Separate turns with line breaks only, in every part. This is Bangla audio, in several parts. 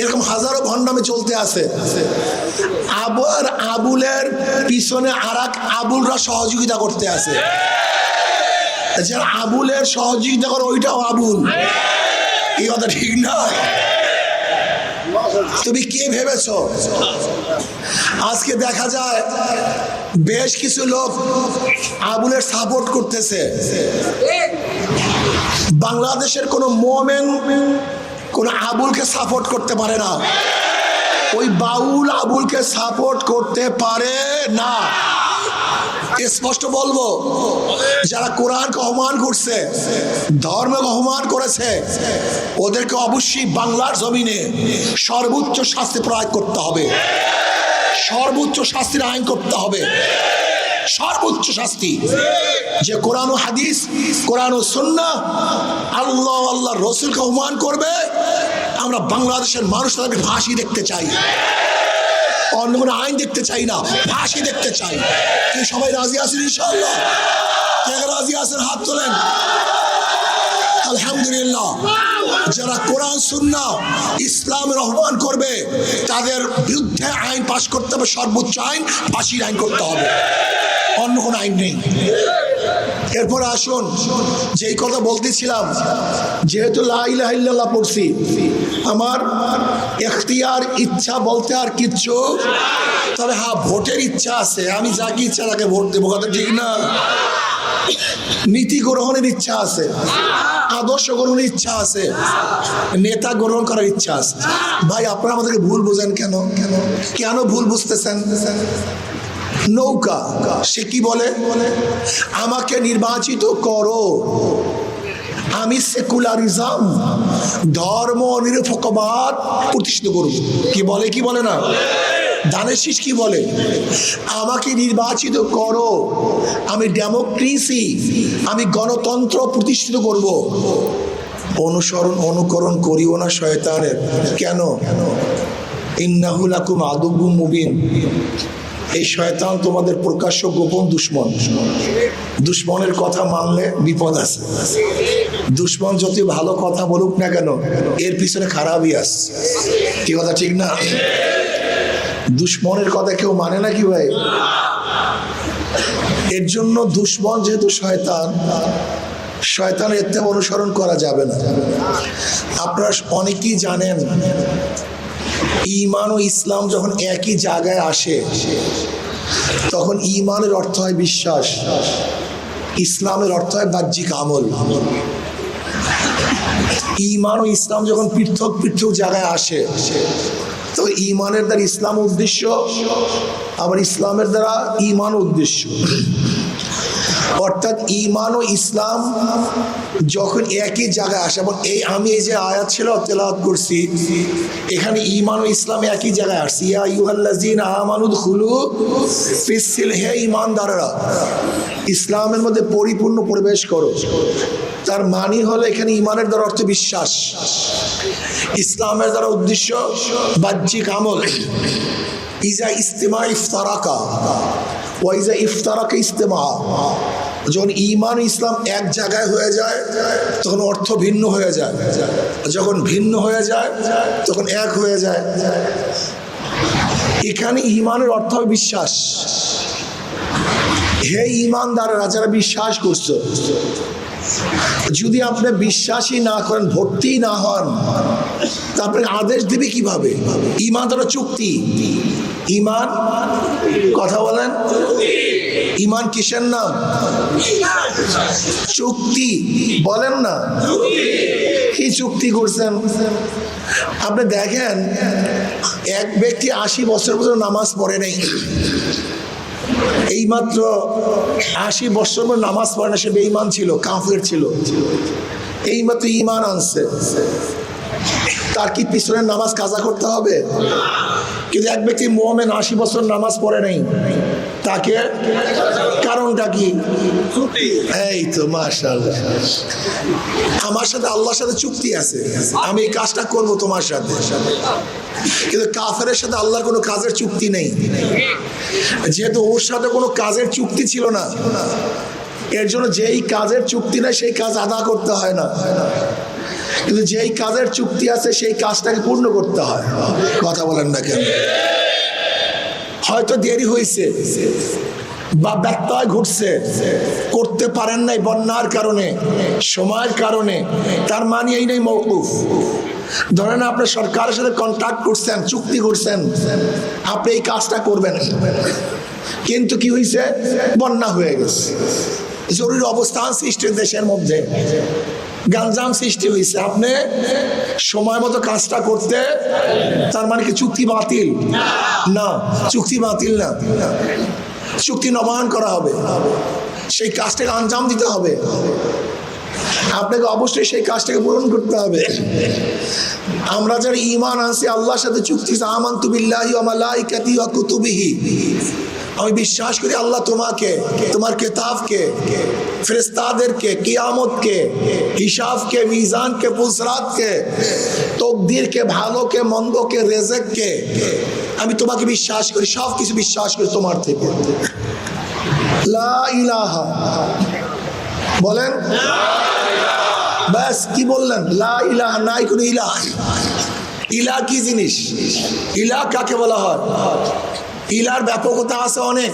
এরকম হাজারো ভণ্ডামে চলতে আছে। আবার আবুলের পিছনে আর আবুলরা সহযোগিতা করতে আছে। যারা আবুলের সহযোগিতা করে ওইটাও আবুল। এই কথা ঠিক নয়। তুমি কে ভেবেছ? আজকে দেখা যায় বেশ কিছু লোক আবুলের সাপোর্ট করতেছে। বাংলাদেশের কোনো মোমেন কোনো আবুলকে সাপোর্ট করতে পারে না। ওই বাউল আবুলকে সাপোর্ট করতে পারে না। স্পষ্ট বলব, যারা কোরআনকে অপমান করছে, ধর্মকে অপমান করেছে, ওদেরকে অবশ্যই বাংলার জমিনে সর্বোচ্চ শাস্তি প্রয়োগ করতে হবে। সর্বোচ্চ শাস্তির আইন করতে হবে। সর্বোচ্চ শাস্তি। যে কোরআন ও হাদিস, কোরআন ও সুন্না আল্লাহ আল্লাহ রসুলকে অপমান করবে, আমরা বাংলাদেশের মানুষ তাদেরকে ফাঁসি দেখতে চাই। অন্য কোনো আইন দেখতে চাই না, ফাঁসি দেখতে চাই। কি সবাই রাজি আছেন ইনশাআল্লাহ? কে রাজি আছেন? হাত তোলেন। আলহামদুলিল্লাহ, যারা কোরআন সুন্না ইসলামের আহ্বান করবে, তাদের বিরুদ্ধে আইন পাশ করতে হবে, সর্বোচ্চ আইন, ফাঁসির আইন করতে হবে। অন্য কোনো আইন নেই। এরপর আসুন, যেই কথা বলতেছিলাম, যেহেতু লাইল্লাহ পড়ছি, আমার এখতিয়ার, ইচ্ছা বলতে আর কিচ্ছু তবে হ্যাঁ ভোটের ইচ্ছা আছে, আমি যাকে ইচ্ছা তাকে ভোট দেবো, কথা ঠিক না? নীতি গ্রহণের ইচ্ছা আছে, আদর্শ গ্রহণের ইচ্ছা আছে, নেতা গ্রহণ করার ইচ্ছা আছে। ভাই, আপনারা আমাদেরকে ভুল বোঝেন কেন কেন? কেন ভুল বুঝতেছেন? নৌকা, সে কি বলে? আমাকে নির্বাচিত করো। আমি সেকুলারিজম, ধর্ম নিরপেক্ষবাদ প্রতিষ্ঠিত করব। কি বলে কি বলে না? দানের শীষ কি বলে? আমাকে নির্বাচিত করো। আমি ডেমোক্রেসি, আমি গণতন্ত্র প্রতিষ্ঠিত করব। অনুসরণ, অনুকরণ করিও না শয়তানের। কেন? ইন্নাহুল আকুম আদুব্বু মুবিন। এই শয়তান তোমাদের প্রকাশ্য গোপন দুশ্মন। দুশ্মনের কথা মানলে বিপদ আছে। দুশ্মন যতই ভালো কথা বলুক না কেন, এর পিছনে খারাপই আছে। কি কথা, ঠিক না? দুশ্মনের কথা কেউ মানে না কি ভাই? এর জন্য দুশ্মন যেহেতু শয়তান, শয়তানের এতে অনুসরণ করা যাবে না। আপনারা অনেকেই জানেন ইমান ও ইসলাম যখন একই জায়গায় আসে, তখন ইমানের অর্থ হয় বিশ্বাস। ইসলামের অর্থ হয় বাহ্যিক আমল। ইমান ও ইসলাম যখন পৃথক পৃথক জায়গায় আসে তো ইমানের দ্বারা ইসলাম উদ্দেশ্য, আবার ইসলামের দ্বারা ইমান উদ্দেশ্য। অর্থাৎ ইমান ও ইসলাম যখন একই জায়গায় আসে, এবং এই আমি এই যে আয়াত ছিল, তেলাওয়াত করছি, এখানে ইমান ও ইসলাম একই জায়গায় আসছে। ইয়া ইউহাল্লাজিন আমানুদ খুলু ফিসিল হে ইমানদাররা ইসলামের মধ্যে পরিপূর্ণ প্রবেশ করো। তার মানি হলো এখানে ইমানের দ্বারা অর্থ বিশ্বাস, ইসলামের দ্বারা উদ্দেশ্য বাহ্যিক আমল। ইজা ইস্তেমা ইফতারাকা ওয়াইজা ইফতারাকে ইস্তেমা যখন ইমান ইসলাম এক জায়গায় হয়ে যায়, তখন অর্থ ভিন্ন হয়ে যায়। যখন ভিন্ন হয়ে যায়, তখন এক হয়ে যায়। এখানে ইমানের অর্থ বিশ্বাস। হে ইমানদার রাজারা বিশ্বাস করছ যদি আপনি বিশ্বাসী না করেন ভর্তি না হন তারপরে আদেশ দিবে কীভাবে? ইমান তারা চুক্তি। ইমান কথা বলেন। ইমান কিসের নাম চুক্তি। বলেন না। কি চুক্তি করছেন? আপনি দেখেন, এক ব্যক্তি আশি বছর বছর নামাজ পড়ে নেই। এইমাত্র আশি বৎসর নামাজ পড়ে না সে বেঈমান ছিল, কাফের ছিল। এইমাত্র ইমান আনছে। তার কি পিছনের নামাজ কাজা করতে হবে? কিন্তু এক ব্যক্তি মোহামেন আশি বছর নামাজ পড়ে নেই। তাকে? কারণটা কি? এই তো মার্শাল আমার সাথে আল্লাহর সাথে চুক্তি আছে। আমি এই কাজটা করব তোমার সাথে। কিন্তু কাফেরের সাথে আল্লাহর কোনো কাজের চুক্তি নেই। যেহেতু ওর সাথে কোনো কাজের চুক্তি ছিল না এর জন্য যেই কাজের চুক্তি নেই সেই কাজ আদা করতে হয় না। কিন্তু যেই কাজের চুক্তি আছে সেই কাজটাকে পূর্ণ করতে হয়। কথা বলেন না কেন? হয়তো দেরি হয়েছে বা ব্যত্যয় ঘটছে। করতে পারেন নাই বন্যার কারণে, সময়ের কারণে। তার মানে এই নেই মৌকুফ ধরেন আপনি সরকারের সাথে কন্ট্যাক্ট করছেন, চুক্তি করছেন, আপনি এই কাজটা করবেন। কিন্তু কি হয়েছে? বন্যা হয়ে গেছে। জরুরি অবস্থান সৃষ্টি দেশের মধ্যে। গাঞ্জাম সৃষ্টি হয়েছে। আপনি সময় মতো কাজটা করতে, তার মানে কি চুক্তি বাতিল? না, চুক্তি বাতিল না। চুক্তি নবায়ন করা হবে। সেই কাজটাকে আঞ্জাম দিতে হবে। আপনাকে অবশ্যই সেই কাজটাকে পূরণ করতে হবে। আমরা যারা ইমান আনছি, আল্লাহর সাথে চুক্তি আমান্তু বিল্লাহি ওয়া কুতুবিহি। আমি বিশ্বাস করি আল্লাহ তোমাকে, তোমার কেতাবকে ফেরেস্তাদেরকে কিয়ামতকে, হিসাবকে, মিজানকে পুলসরাতকে তকদিরকে, ভালোকে, মন্দকে, রেজেককে, আমি তোমাকে বিশ্বাস করি সব কিছু বিশ্বাস করি তোমার থেকে। ইলাহা। বলেন? ব্যাস, কি বললেন? লা ইলাহা নাই, কোনো ইলাহ। ইলা কি জিনিস? ইলা কাকে বলা হয়? ইলার ব্যাপকতা আছে অনেক।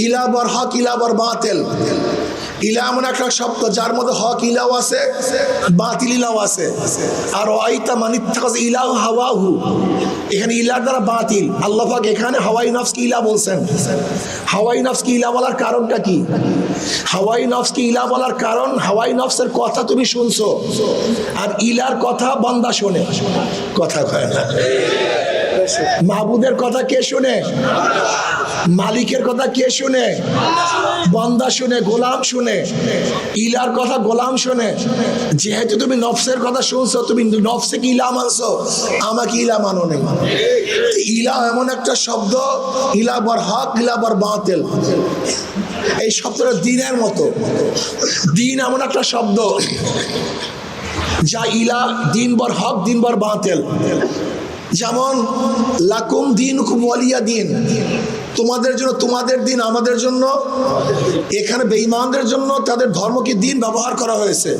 ইলা বর হক, ইলা বর বাতেল। ইলা এমন একটা শব্দ যার মধ্যে হক, ইলাও আছে, বাতিল, ইলাও আছে। আর ওয়াইতা মানিত্তাকাজ ইলাহু হাওয়াহু। এখানে ইলার দ্বারা বাতিল। আল্লাহ পাক এখানে হাওয়াই নফসকে ইলা বলছেন। হাওয়াই নফসকে ইলা বলার কারণটা কি? হাওয়াই নফসকে ইলা বলার কারণ, হাওয়াই নফসের কথা তুমি শুনছো। আর ইলার কথা বন্দা শোনে। কথা কয় না। মাহবুদের কথা কে শুনে? মালিকের কথা কে শুনে? বন্দা শুনে, গোলাম শুনে। ইলার কথা গোলাম শুনে। যেহেতু তুমি নফসের কথা শুনছো, তুমি নফসে কি ইলা মানছো? আমাকে ইলা মানো নেই। ইলা এমন একটা শব্দ, ইলা বর হক, ইলা বর বাতিল। এই শব্দটা দিনের মতো। দিন এমন একটা শব্দ, যা ইলা দিন বর হক, দিন বর বাতিল। যেমন, লাকুম দিন খুব ওয়ালিয়া দিন। তোমাদের জন্য, তোমাদের দিন আমাদের জন্য, এখানে বেঈমানদের জন্য তাদের ধর্মকে দিন ব্যবহার করা হয়েছে।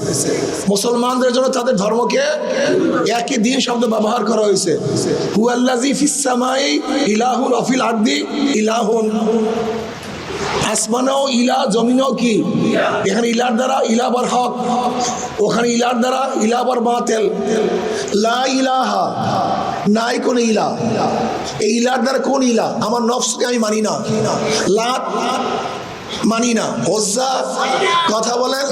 মুসলমানদের জন্য তাদের ধর্মকে একই দিন শব্দ ব্যবহার করা হয়েছে। হুয়াল্লাজি ফিসামাই ইলাহুন, অফিল আদি ইলাহুন। আসমানেও ইলা, জমিনও কি? এখানে ইলার দ্বারা ইলাবার হক, ওখানে ইলার দ্বারা ইলাবার বাতেল। লা ইলাহা, নাই কোন ইলা। এই ইলার দ্বারা কোন ইলা? আমার নফসকে আমি মানি না। লাত মানি না। ওজ্জা কথা বলেন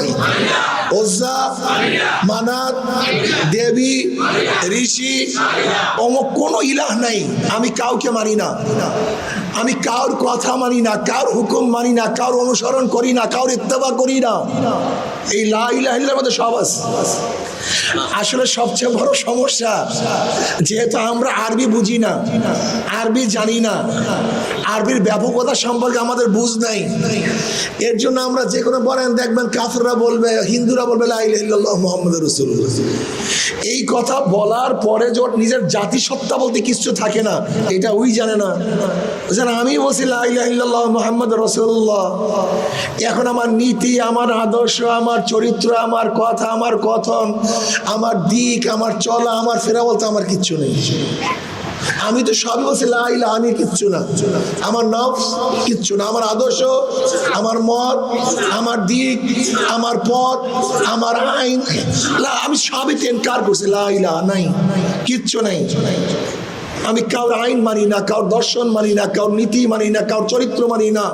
ওজ্জা, মানাত, দেবী, ঋষি, অমুক কোনো ইলাহ নাই। আমি কাউকে মানি না। আমি কার কথা মানি না কার হুকুম মানি না কার অনুসরণ করি না কার ইত্তেবা করি না। এই লা ইলাহিল্লার মধ্যে সব আছে। আসলে সবচেয়ে বড় সমস্যা, যেহেতু আমরা আরবি বুঝি না, আরবি জানি না, আরবির ব্যাপকতা সম্পর্কে আমাদের বুঝ নাই। এর জন্য আমরা যে কোনো বলেন, দেখবেন কাফররা বলবে, হিন্দুরা বলবে মোহাম্মদ রসুল এই কথা বলার পরে যখন নিজের জাতিসত্তা বলতে কিছু থাকে না, এটা ওই জানে না। যেন আমি বলছি লাইল্লাহ মোহাম্মদ রসুল্লাহ এখন আমার নীতি, আমার আদর্শ, আমার চরিত্র, আমার কথা, আমার কথন, আমার দিক, আমার চলা, আমার ফেরা বলতে আমার কিচ্ছু নেই। আমি তো সবই বলছি লাইলা আমি কিচ্ছু না। আমার নফস কিচ্ছু না। আমার আদর্শ, আমার মত, আমার দিক, আমার পথ, আমার আইন। আমি সবই তেনকার করছি লাইলা নাই, কিচ্ছু নাই। আমি কাউর আইন মানি না, কাউর দর্শন মানি না, কাউর নীতি মানি না, কাউর চরিত্র মানি না।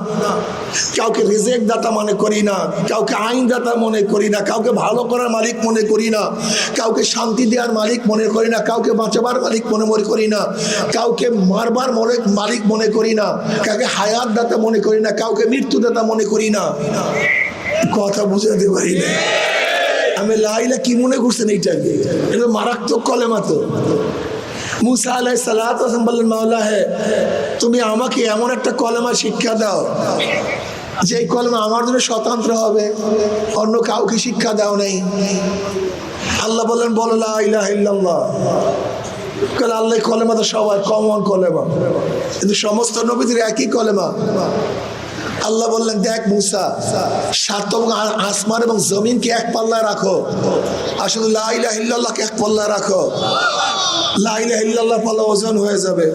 কাউকে রিজেক দাতা মনে করি না, কাউকে আইন দাতা মনে করি না, কাউকে ভালো করার মালিক মনে করি না, কাউকে শান্তি দেওয়ার মালিক মনে করি না, কাউকে বাঁচাবার মালিক মনে মনে করি না, কাউকে মারবার মনে মালিক মনে করি না, কাউকে হায়াত দাতা মনে করি না, কাউকে মৃত্যু দাতা মনে করি না। কথা বুঝাতে পারি না। আমি লাইলা কি মনে করছেন এইটাকে? এটা মারাত্মক কলেমা তো। মুসা আলাই সালাত বললেন, মাওলা, হে, তুমি আমাকে এমন একটা কলেমা শিক্ষা দাও যে কলেমা আমার জন্য স্বতন্ত্র হবে, অন্য কাউকে শিক্ষা দাও নেই। আল্লাহ বললেন, বলো ইলাহা ইল্লাল্লাহ। কারণ আল্লাহ কলেমা তো সবার কমন কলেমা। কিন্তু সমস্ত নবীদের একই কলেমা। আল্লাহ বললেন, দেখ মুসা সাত আসমান এবং জমিনকে এক পাল্লায় রাখো। আসলে লাইলাহিল্লাহকে এক পাল্লায় রাখো। লাইলাহিল্লাহ পাল্লা ওজন হয়ে যাবে।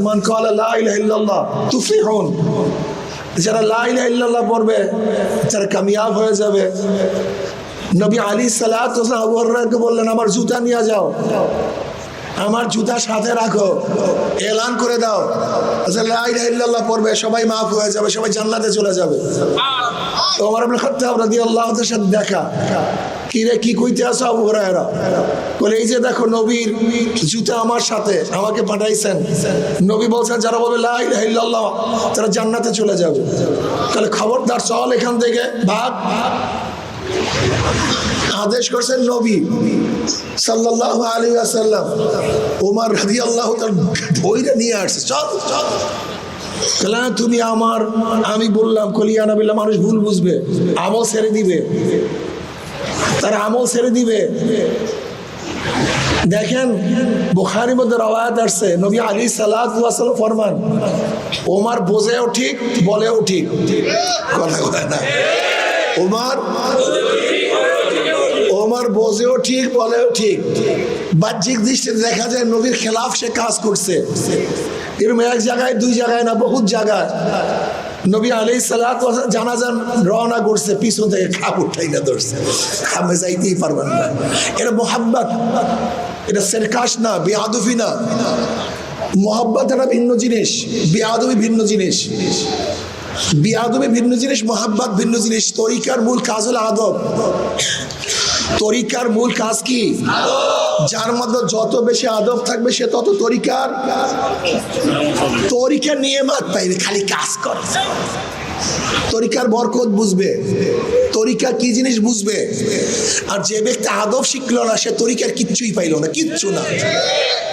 মান যারা কামিয়াব হয়ে যাবে। নবী বললেন, আমার জুতা নিয়ে যাও। আমার জুতা সাথে রাখো। এলান করে দাও। আচ্ছা লা ইলাহা ইল্লাল্লাহ পড়বে, সবাই মাফ হয়ে যাবে, সবাই জান্নাতে চলে যাবে। ওমর ইবনে খাত্তাব রাদিয়াল্লাহু তাআলার সাথে দেখা। কি রে, কি কইতে আসো আবু হুরায়রা? বলে, এই যে দেখো নবীর জুতা আমার সাথে, আমাকে পাঠাইছেন। নবী বলছেন, যারা বলবে লা ইলাহা ইল্লাল্লাহ, তারা জান্নাতে চলে যাবে। তাহলে খবরদার চল এখান থেকে, ভাগ। আদেশ করছেন নবী সাল্লাল্লাহু আলাইহি ওয়াসাল্লাম। ওমর রাদিয়াল্লাহু তাআলা ধইরে নিয়ে আসছে। চল চল। তুমি আমার, আমি বললাম কলিয়া নবিল্লা মানুষ ভুল বুঝবে, আমল ছেড়ে দিবে। তারা আমল ছেড়ে দিবে। দেখেন, বুখারির মধ্যে রওয়ায়াত আসছে, নবী আলী সাল্লাহ ফরমান ওমার বোঝেও ঠিক, বলেও ঠিক। কথা বলে না। ওমার ওমার বোঝেও ঠিক, বলেও ঠিক। বাহ্যিক দৃষ্টিতে দেখা যায় নবীর খেলাফ সে কাজ করছে। এরকম এক জায়গায়, দুই জায়গায় না, বহুত জায়গায় নবী আলি সালাত জানাজান রওনা করছে, পিছন থেকে খাপ উঠাই না ধরছে। খামে যাইতেই পারবেন না। এটা মোহাব্বত। এটা সেরকাশ না বেআদুফি না। মোহাব্বত একটা ভিন্ন জিনিস বেআদবি ভিন্ন জিনিস। বিয়াদবে ভিন্ন জিনিস, মোহাব্বত ভিন্ন জিনিস। তরিকার মূল কাজ হলো আদব। তরিকার মূল কাজ কি? যার মধ্যে যত বেশি আদব থাকবে সে তত তরিকার। তরিকার নিয়মাত পাইবে খালি কাজ করে। তরিকার বরকত বুঝবে। তরিকা কি জিনিস বুঝবে? আর যে ব্যক্তি আদব শিখলো না, সে তরিকার কিচ্ছুই পাইলো না, কিচ্ছু না।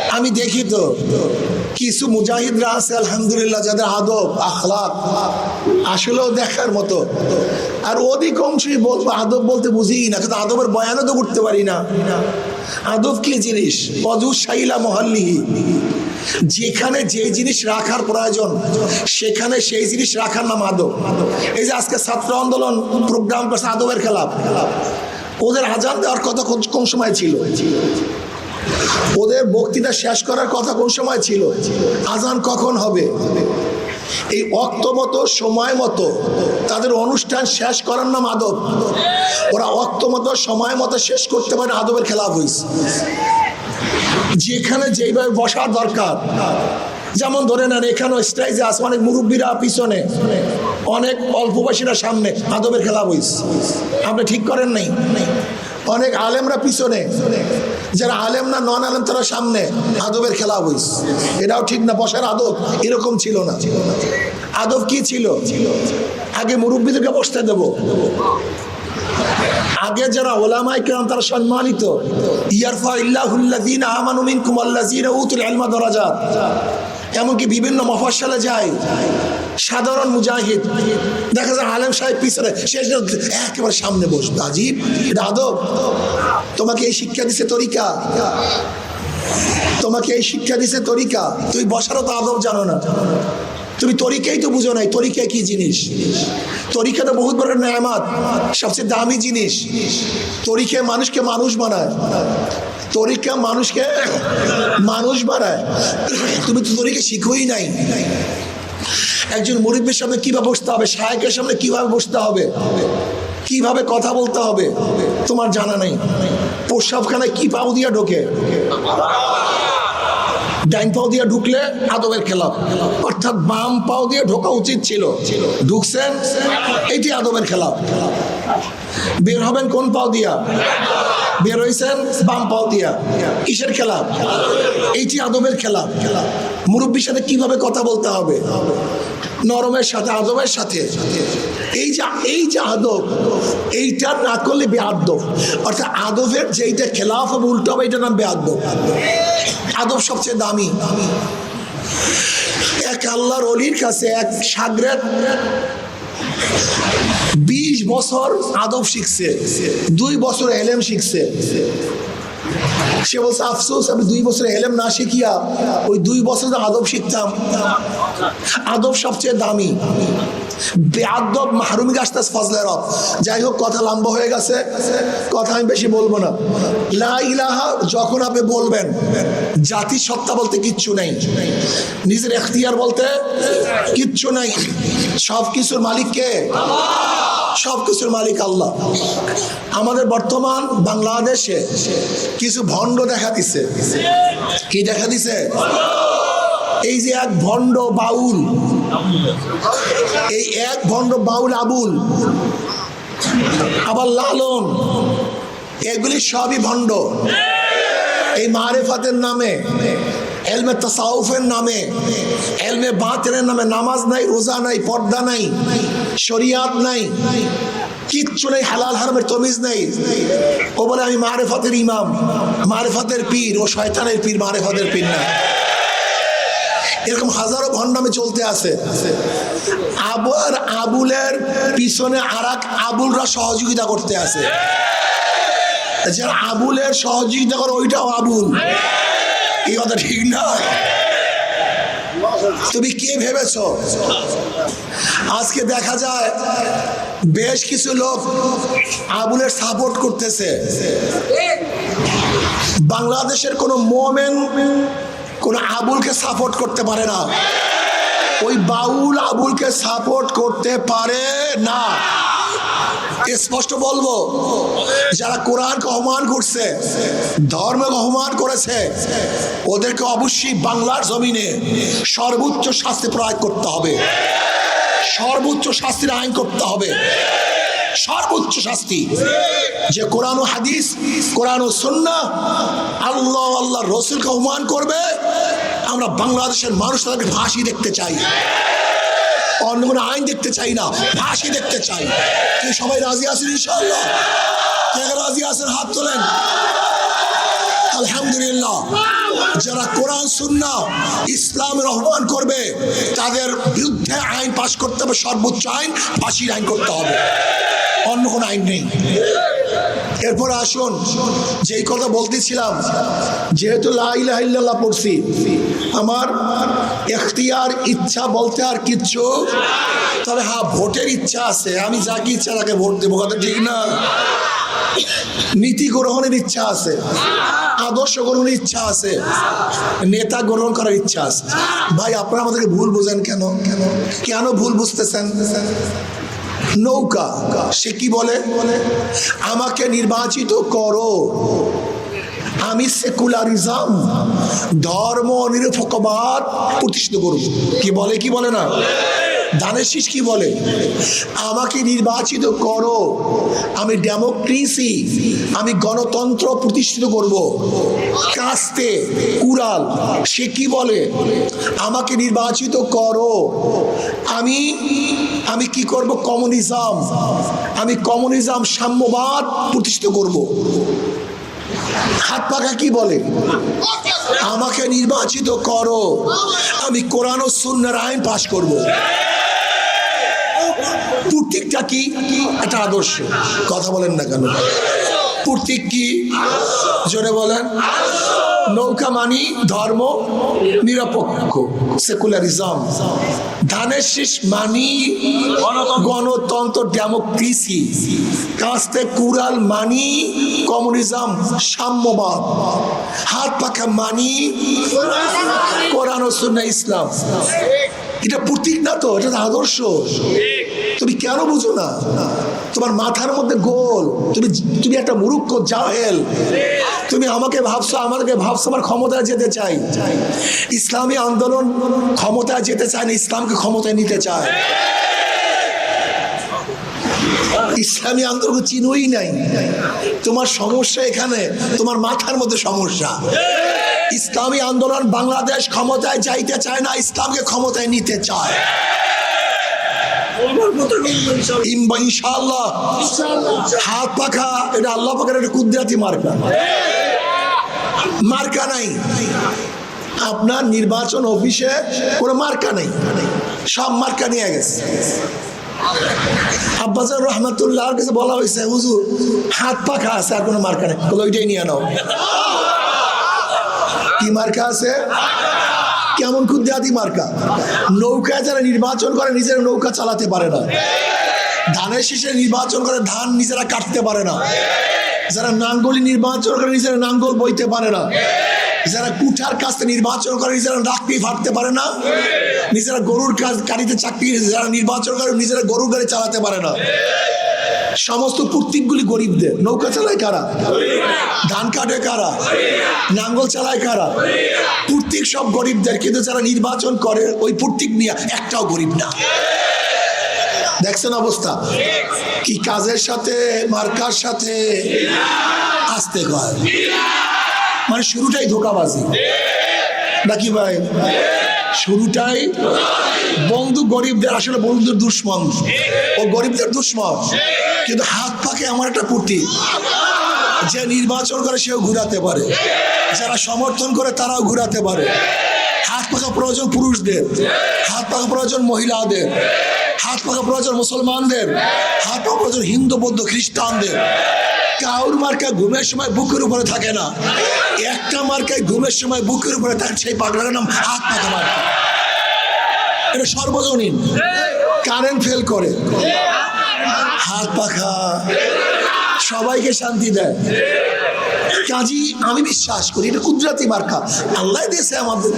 আমি দেখি তো, কিছু মুজাহিদরা আছে, আলহামদুলিল্লাহ, যাদের আদব, আখলাক আসলেও দেখার মতো। আর অধিকাংশই বলব আদব বলতে বুঝি না, কিন্তু আদবের বয়ানও তো করতে পারি না। আদব কি জিনিস? অজু সাইলা মহাল্লিহি যেখানে যে জিনিস রাখার প্রয়োজন, সেখানে সেই জিনিস রাখার নাম আদব। এই যে আজকে ছাত্র আন্দোলন প্রোগ্রাম করছে আদবের খেলাপ ওদের আজান দেওয়ার কথা কোন সময় ছিল? ওদের বক্তৃতা শেষ করার কথা কোন সময় ছিল? আজান কখন হবে? এই অক্ত মতো, সময় মতো তাদের অনুষ্ঠান শেষ করার নাম আদব। ওরা অক্ত মতো, সময় মতো শেষ করতে পারে, আদবের খেলাফ হয়েছে যেখানে যেইভাবে বসার দরকার। যেমন ধরে নেন এখানেও স্টেজে আছে অনেক মুরব্বীরা পিছনে। অনেক অল্পবাসীরা সামনে আদবের খেলা হইছে। আপনি ঠিক করেন নাই? অনেক আলেমরা পিছনে। যারা আলেম না নন আলেম, তারা সামনে আদবের খেলা হইছে এটাও ঠিক না, বসার আদব এরকম ছিল না। আদব কি ছিল? আগে মুরব্বীদেরকে বসতে দেব। আগে যারা ওলামাই কেরাম, তারা সম্মানিত। ইয়ারফা ইল্লাহুল্লাদিন আহমানুমিন মিনকুম আল্লাযীনা উতুল আলমা দারাজাত। এমনকি বিভিন্ন মফসলে যায়। সাধারণ মুজাহিদ। দেখা যায় আলেম সাহেব পিছনে শেষ একেবারে সামনে বস রাজীব রাধব তোমাকে এই শিক্ষা দিছে তরিকা। তোমাকে এই শিক্ষা দিছে তরিকা। তুই বসারও তো আদব জানো না। তুমি তরিকাই তো বুঝো নাই, তরিকা কি জিনিস? তরিকা তো বহুত বড় নেয়ামাত, সবচেয়ে দামি জিনিস। তরিকে মানুষকে মানুষ বানায়। তরিকা মানুষকে মানুষ বানায়। তুমি তো তরিকা শিখোই নাই। একজন মুরিব্বের সামনে কীভাবে বসতে হবে, শায়কের সামনে কীভাবে বসতে হবে, কীভাবে কথা বলতে হবে, তোমার জানা নেই। প্রস্রাবখানায় কি পাও দিয়া ঢোকে? ডাইন পাও দিয়ে ঢুকলে আদবের খেলাফ। অর্থাৎ বাম পাও দিয়ে ঢোকা উচিত ছিল। ঢুকছেন, এটি আদবের খেলাফ। বের হবেন কোন পাও দিয়া? বের হয়েছেন বাম পাও দিয়া। কিসের খেলা? এইটি আদবের খেলা। মুরব্বীর সাথে কীভাবে কথা বলতে হবে? নরমের সাথে আদবের সাথে। এই যে এই যে আদব এইটা না করলে বেআদব। অর্থাৎ আদবের যেইটা খেলাফ হবে উল্টো হবে এইটার নাম বেআদব। আদব সবচেয়ে দামি। এক আল্লাহর অলির কাছে এক সাগরের বিশ বছর আদব শিখছে, দুই বছর এলেম শিখছে। সে বলছে, আফসোস, আমি দুই বছর এলেম না শিখিয়া ওই দুই বছর আদব শিখতাম, আদব সবচেয়ে দামি। বেআদব মাহরুমি রব। যাই হোক, কথা লম্বা হয়ে গেছে। কথা আমি বেশি বলব না। যখন আপনি বলবেন জাতি সত্তা বলতে কিচ্ছু নিজের এখতিয়ার বলতে কিচ্ছু নেই। সব কিছুর মালিক কে? সব কিছুর মালিক আল্লাহ। আমাদের বর্তমান বাংলাদেশে কিছু ভণ্ড দেখা দিছে। কি দেখা দিছে? এই যে এক ভণ্ড বাউল এই এক ভণ্ড বাউল আবুল, আবার লালন, এগুলি সবই ভণ্ড। এই মারেফাতের নামে, এলমে তাসাউফের নামে, এলমে বাতেনের নামে নামাজ নাই, রোজা নাই, পর্দা নাই, শরিয়াত নাই, কিচ্ছু নেই, হালাল হারামের তমিজ নেই। ও বলে, আমি মারেফাতের ইমাম, মারেফাতের পীর, ও শয়তানের পীর, মারেফাতের পীর না। এরকম হাজারো ভণ্ডামে চলতে আছে। আবার আবুলের পিছনে আর আবুলরা সহযোগিতা করতে আছে। যারা আবুলের সহযোগিতা করে ওইটাও আবুল। এই কথা ঠিক নয় তুমি কে ভেবেছ? আজকে দেখা যায় বেশ কিছু লোক আবুলের সাপোর্ট করতেছে। বাংলাদেশের কোনো মোমেন কোন আবুলকে সাপোর্ট করতে পারে না। ওই বাউল আবুলকে সাপোর্ট করতে পারে না। স্পষ্ট বলব, যারা কোরআনকে অপমান করছে, ধর্মকে অপমান করেছে, ওদেরকে অবশ্যই বাংলার জমিনে সর্বোচ্চ শাস্তি প্রয়োগ করতে হবে। সর্বোচ্চ শাস্তির আইন করতে হবে। সর্বোচ্চ শাস্তি। যে কোরআন ও হাদিস, কোরআন ও সন্না আল্লাহ আল্লাহ রসুলকে অপমান করবে, আমরা বাংলাদেশের মানুষ তাদেরকে ফাঁসি দেখতে চাই। অন্য কোনো আইন দেখতে চাই না, ফাঁসি দেখতে চাই। সবাই রাজি আছেন ইনশাআল্লাহ? কে কে রাজি আছেন? হাত তোলেন। আলহামদুলিল্লাহ। যারা কোরআন সুন্না ইসলামের আহ্বান করবে, তাদের বিরুদ্ধে আইন পাশ করতে হবে, সর্বোচ্চ আইন, ফাঁসির আইন করতে হবে। অন্য কোনো আইন নেই। এরপরে আসুন, যেই কথা বলতেছিলাম, যেহেতু পড়ছি, আমার এখতিয়ার, ইচ্ছা বলতে আর কিচ্ছু তবে হ্যাঁ ভোটের ইচ্ছা আছে, আমি যাকে ইচ্ছা তাকে ভোট দেবো, কথা ঠিক না? নীতি গ্রহণের ইচ্ছা আছে, আদর্শ গ্রহণের ইচ্ছা আছে, নেতা গ্রহণ করার ইচ্ছা আছে। ভাই, আপনারা আমাদেরকে ভুল বোঝেন কেন? কেন কেন ভুল বুঝতেছেন? নৌকা, সে কি বলে? আমাকে নির্বাচিত করো। আমি সেকুলারিজম, ধর্ম নিরপেক্ষবাদ প্রতিষ্ঠিত করব। কি বলে কি বলে না? শীষ কি বলে? আমাকে নির্বাচিত করো। আমি ডেমোক্রেসি, আমি গণতন্ত্র প্রতিষ্ঠিত করব। কাস্তে কুরাল সে কি বলে? আমাকে নির্বাচিত করো। আমি আমি কি করব? কমিউনিজম। আমি কমিউনিজম সাম্যবাদ প্রতিষ্ঠিত করব। হাত পাখা কি বলে? আমাকে নির্বাচিত করো। আমি কোরআন ও সুন্নার আইন পাশ করব। প্রতীকটা কি? একটা আদর্শ। কথা বলেন না কেন? প্রতীক কি? জোরে বলেন। নৌকা মানি ধর্ম নিরপেক্ষ সেকুলারিজম। ধানের শীষ মানি গণতন্ত্র। ডেমোক্রেসি। কাস্তে কুড়াল মানি কমিউনিজম সাম্যবাদ। হাত পাখা মানি কোরআন ইসলাম। এটা প্রতীক না তো? এটা আদর্শ। তুমি কেন বুঝো না? তোমার মাথার মধ্যে গোল। তুমি তুমি একটা মুরুক্ষ জাহেল। তুমি আমাকে ভাবছ আমাকে ভাবছ, আমার ক্ষমতায় যেতে চাই। ইসলামী আন্দোলন ক্ষমতায় যেতে চায় না, ইসলামকে ক্ষমতায় নিতে চায়। ইসলামী আন্দোলন চিনোই নাই। তোমার সমস্যা এখানে, তোমার মাথার মধ্যে সমস্যা। ইসলামী আন্দোলন বাংলাদেশ ক্ষমতায় যাইতে চায় না, ইসলামকে ক্ষমতায় নিতে চায়। ইনশাআল্লাহ। হাত পাখা, এটা আল্লাহ পাখার একটা কুদরাতি মার্কা। মার্কা নাই। আপনার নির্বাচন অফিসে কোনো মার্কা নেই। সব মার্কা নিয়ে গেছে। আব্বাজান রহমতুল্লাহর কাছে বলা হয়েছে, হুজুর, হাত পাখা আছে, আর কোনো মার্কা নেই। বলে, ওইটাই নিয়ে নাও। কি মার্কা আছে? কেমন ক্ষুদ্রাতি মার্কা? নৌকায় যারা নির্বাচন করে, নিজের নৌকা চালাতে পারে না। ধানের শীষে নির্বাচন করে, ধান নিজেরা কাটতে পারে না। যারা নাঙ্গলি নির্বাচন করে, নিজেরা নাঙ্গল বইতে পারে না। যারা কুঠার কাছে নির্বাচন করে, নিজেরা লাকড়ি ফাটতে পারে না। নিজেরা গরুর কাজ গাড়িতে চাকরি যারা নির্বাচন করে, নিজেরা গরুর গাড়ি চালাতে পারে না। সমস্ত প্রতীকগুলি গরিবদের। নৌকা চালায় কারা? ধান কাটে কারা? নাঙ্গল চালায় কারা? প্রতীক সব গরিবদের, কিন্তু যারা নির্বাচন করে, ওই প্রতীক নিয়ে একটাও গরিব না। দেখছেন অবস্থা? কি কাজের সাথে, মার্কার সাথে? আসতে কয় মানে শুরুটাই ধোকাবাজি। নাকি ভাই? শুরুটাই বন্ধু গরিবদের, আসলে বন্ধুদের দুশ্মন। ও গরিবদের দুশ্মন। কিন্তু হাত পাকে আমার একটা কুর্তি। যে নির্বাচন করে সেও ঘুরাতে পারে। যারা সমর্থন করে তারাও ঘুরাতে পারে। হাত পাকা প্রয়োজন পুরুষদের। হাত পাকা প্রয়োজন মহিলাদের। হাত পাকা প্রয়োজন মুসলমানদের। হাত পাকা প্রয়োজন হিন্দু, বৌদ্ধ, খ্রিস্টানদের। কাউর মার্কা ঘুমের সময় বুকের উপরে থাকে না। একটা মার্কায় ঘুমের সময় বুকের উপরে থাকে সেই পাগলার নাম হাত পাকা মার্কা। এটা সর্বজনীন। কারেন্ট ফেল করে। হাত পাখা। সবাইকে শান্তি দেয়। কাজী, আমি বিশ্বাস করি, এটা কুদরাতি মার্কা। আল্লাহ দিয়েছে আমাদের।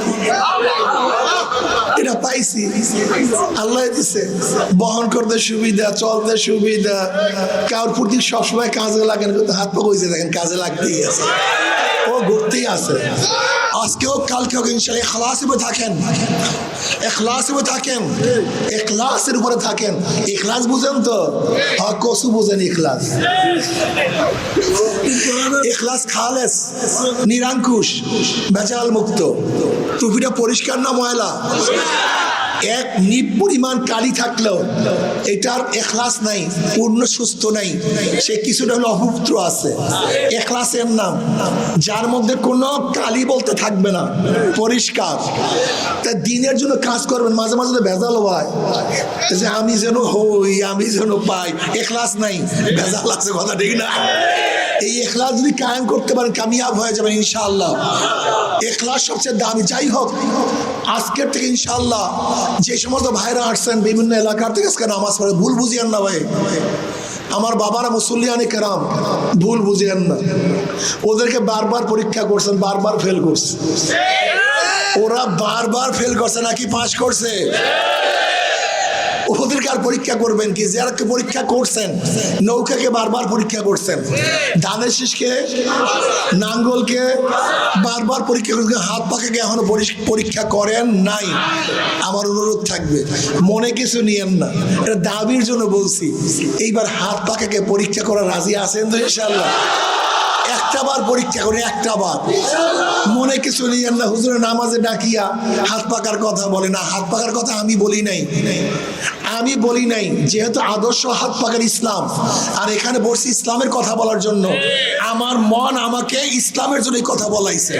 এটা পাইছি। আল্লাহ দিছে বহন করতে সুবিধা, চলতে সুবিধা। কারোর প্রতি সবসময় কাজে লাগে কিন্তু হাত পা কইছে দেখেন, কাজে লাগতেই আছে। ও ঘুরতেই আছে। আজকেও, কালকেও ইনশাল্লাহ এখলাসে থাকেন। এখলাসে থাকেন। এখলাসের উপরে থাকেন। ইখলাস বুঝেন তো? হ্যাঁ কসু বুঝেন ইখলাস ইখলাস খালেস নিরাঙ্কুশ বেচাল মুক্ত। টুপিটা পরিষ্কার না ময়লা? এক নিপ পরিমাণ কালি থাকলেও এটার এখলাস নাই, পূর্ণ সুস্থ নাই। সে কিছুটা হলো অপবিত্র আছে। এখলাসের নাম। যার মধ্যে কোনো কালি বলতে থাকবে না। পরিষ্কার। তা দিনের জন্য কাজ করবেন, মাঝে মাঝে ভেজাল হয়। যে আমি যেন হই, আমি যেন পাই, এখলাস নাই। ভেজাল আছে কথা ঠিক না? এই এখলাস যদি কায়েম করতে পারেন, কামিয়াব হয়ে যাবেন ইনশাআল্লাহ। এখলাস সবচেয়ে দামি। যাই হোক আজকের থেকে ইনশাল্লাহ যে সমস্ত ভাইরা আসছেন বিভিন্ন এলাকার থেকে আজকে নামাজ পড়ে, ভুল বুঝিয়ান না ভাই। আমার বাবারা মুসল্লিয়ানি কেরাম, ভুল বুঝিয়েন না। ওদেরকে বারবার পরীক্ষা করছেন, বারবার ফেল করছে। ওরা বারবার ফেল করছে, নাকি পাশ করছে? ওদেরকে আর পরীক্ষা করবেন কি? যারা পরীক্ষা করছেন, নৌকাকে বারবার পরীক্ষা করছেন, ধানের শীষকে, নাঙ্গলকে বারবার পরীক্ষা করছেন, হাত পাখাকে এখনও পরি- পরীক্ষা করেন নাই। আমার অনুরোধ থাকবে, মনে কিছু নিয়েন না। এটা দাবির জন্য বলছি, এইবার হাত পাখাকে পরীক্ষা করা রাজি আছেন তো ইনশাল্লাহ একটা বার পরীক্ষা করে, একটা বার। মনে কিছু নেই না হুজুরের নামাজে ডাকিয়া হাত পাকার কথা বলে না, হাত পাকার কথা আমি বলি নাই। আমি বলি নাই, যেহেতু আদর্শ হাত পাকার ইসলাম, আর এখানে বসছি ইসলামের কথা বলার জন্য। আমার মন আমাকে ইসলামের জন্য কথা বলাইছে।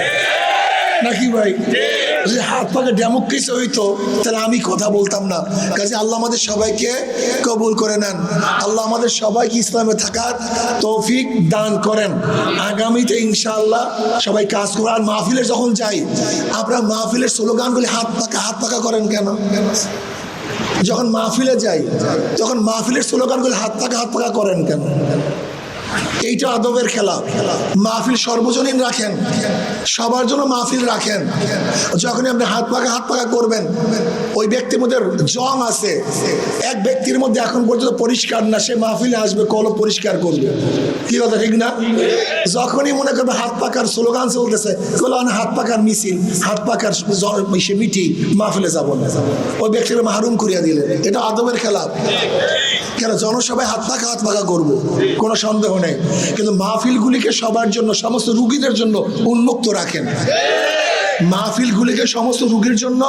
নাকি ভাই? যদি হাত পাকে ডেমোক্রেসি হইতো, তাহলে আমি কথা বলতাম না। কাজে আল্লাহ আমাদের সবাইকে কবুল করে নেন। আল্লাহ আমাদের সবাইকে ইসলামে থাকার তৌফিক দান করেন। আগামীতে ইনশাআল্লাহ সবাই কাজ করব আর মাহফিলে যখন যাই, আপনারা মাহফিলের স্লোগানগুলি হাত পাকা হাত পাকা করেন কেন? যখন মাহফিলে যাই, তখন মাহফিলের স্লোগানগুলি হাত পাকা হাত পাকা করেন কেন? এইটা আদবের খেলা। মাহফিল সর্বজনীন রাখেন। সবার জন্য মাহফিল রাখেন। যখনই আপনি হাত পাকা হাত পাকা করবেন, ওই ব্যক্তির মধ্যে জং আছে। এক ব্যক্তির মধ্যে এখন পর্যন্ত পরিষ্কার না, সে মাহফিলে আসবে কল পরিষ্কার করবে। কি কথা, ঠিক না? যখনই মনে করবে হাত পাকার স্লোগান চলতেছে কল হাত পাকার মিছিল, হাত পাকার সে মিটি, মাহফিলে যাব না। ওই ব্যক্তিকে মাহরুম করিয়া দিলেন। এটা আদবের খেলা। কেন? জনসভায় হাত পাকা হাত পাকা করব। কোনো সন্দেহ নেই। কিন্তু মাহফিলগুলিকে সবার জন্য, সমস্ত রুগীদের জন্য উন্মুক্ত রাখেন। মাহফিলগুলিকে সমস্ত রুগীর জন্য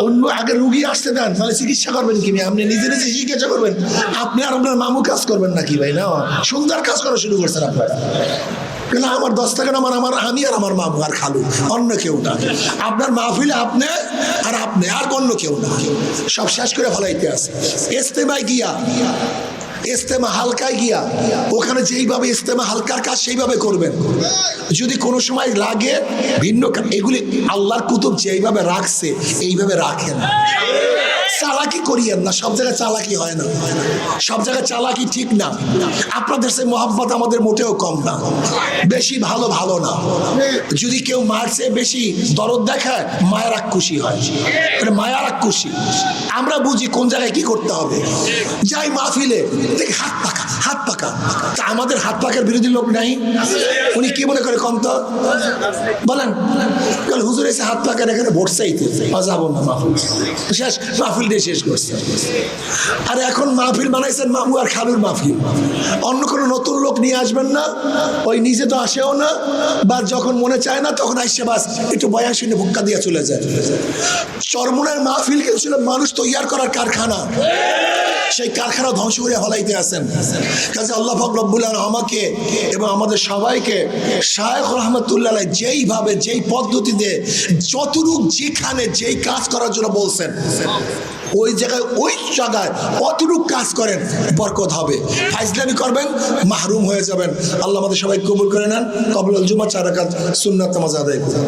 অন্য আগে রুগী আসতে দেন, তাহলে চিকিৎসা করবেন কি? আপনি নিজে নিজে চিকিৎসা করবেন? আপনি আর আপনার মামু কাজ করবেন নাকি ভাই? না? সুন্দর কাজ করা শুরু করছেন আপনারা। কিন্তু আমার দশ টাকা আমার আমার, আমি আর আমার মামু আর খালু, অন্য কেউ না। আপনার মাহফিলে আপনি আর আপনি, আর অন্য কেউ না। সব শেষ করে ফলাইতে আছে। এস্তেমায় গিয়া ইস্তেমা হালকায় গিয়া, ওখানে যেইভাবে ইস্তেমা হালকার কাজ সেইভাবে করবেন। যদি কোনো সময় লাগে, ভিন্ন এগুলি আল্লাহর কুতুব যেইভাবে রাখছে, এইভাবে রাখেন। চালাকি করিয়েন না সব জায়গায় চালাকি হয় না। সব জায়গায় চালাকি ঠিক না। আপনাদের সে মোহাম্মত আমাদের মোটেও কম না। বেশি ভালো ভালো না। যদি কেউ মারছে বেশি দরদ দেখায়, মায়েরা খুশি হয়। মানে মায়ারা খুশি আমরা বুঝি কোন জায়গায় কি করতে হবে। যাই মাহফিলে, দেখি হাত পাকা হাত পাকা। তা আমাদের হাত পাকার বিরোধী লোক নাই। উনি কি মনে করে কম তো বলেন হুজুর এসে হাত পাকার এখানে ভোট চাইতে যাব না মাহফিল। শেষ, মাহফিল দিয়ে শেষ করছে। আর এখন মাহফিল বানাইছেন মামু আর খালুর মাহফিল। অন্য কোনো নতুন লোক নিয়ে আসবেন না, ওই নিজে তো আসেও না, বা যখন মনে চায় না, তখন আইসে বাস, একটু বয়ান শুনে ভুক্কা দিয়ে চলে যায়। চরমনের মাহফিল কিন্তু ছিল, মানুষ তৈয়ার করার কারখানা। সেই কারখানা ধ্বংস করে হলাইতে আছেন। কাজে আল্লাহ ফকরবুল আমাকে এবং আমাদের সবাইকে শায়েখ রহমতুল্লাহ যেইভাবে, যেই পদ্ধতিতে যতটুক যেখানে যেই কাজ করার জন্য বলছেন ওই জায়গায় ওই জায়গায় অতটুক কাজ করেন, বরকত হবে। ফাইজলামি করবেন, মাহরুম হয়ে যাবেন। আল্লাহ আমাদের সবাই কবুল করে নেন। কবুল জুমা, চার কাজ সুন্নাত আদায়। করুন